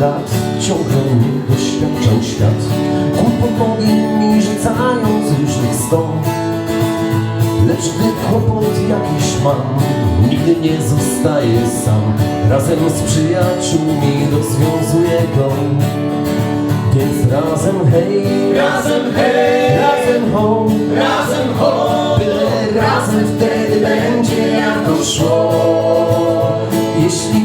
lat. Ciągle nie doświadczał świat. Kłopotami mi rzucając różnych stąd Lecz gdy kłopot jakiś mam Nigdy nie zostaję sam. Razem z przyjaciółmi rozwiązuję go. Więc razem hej Razem hej Razem ho. Razem ho. Byle razem wtedy będzie jako szło. Jeśli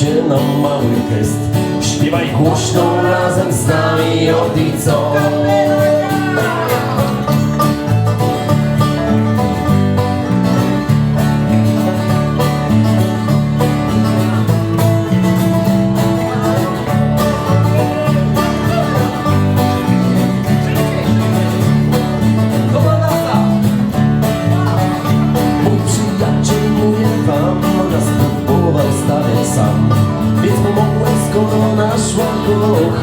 się na mały gest Śpiewaj głośno razem z nami od co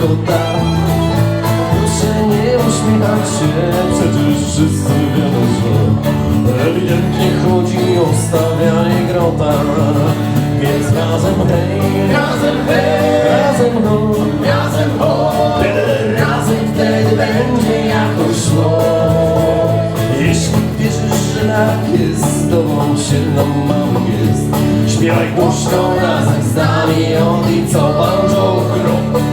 go ochota Proszę nie uśmiechać się, przecież wszyscy wiemy, że Ewidentnie chodzi o stawianie grota. Więc razem hej, razem hej, razem ho razem ho, Tyle razem wtedy będzie jakoś szło. Jeśli wierzysz, że tak jest Zdobądź się na mały gest Śpiewaj głośno razem z nami Od i co banjo gro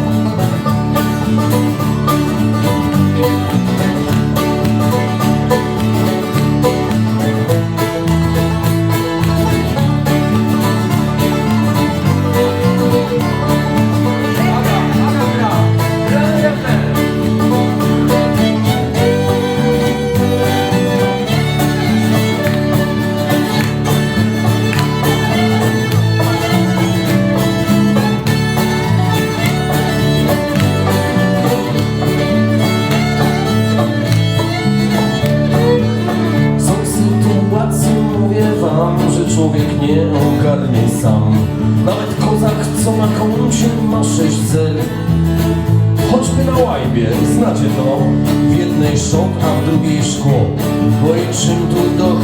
nie ogarnie sam. Nawet kozak, co na koncie ma sześć zer Choćby na łajbie, znacie to. W jednej szok, a w drugiej szkło. Bo i czym tu do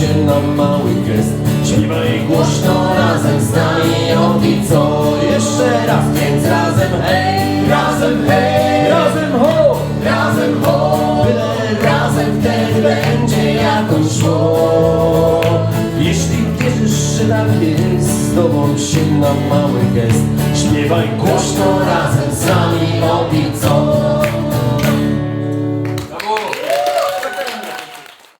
się na mały gest. Śpiewaj głośno razem z nami Od i co jeszcze raz. Więc razem hej, razem hej, razem ho! Razem ho, Byle razem wtedy będzie jakoś szło Jeśli wierzysz, że tak jest Zdobądź się na mały gest. Śpiewaj głośno razem z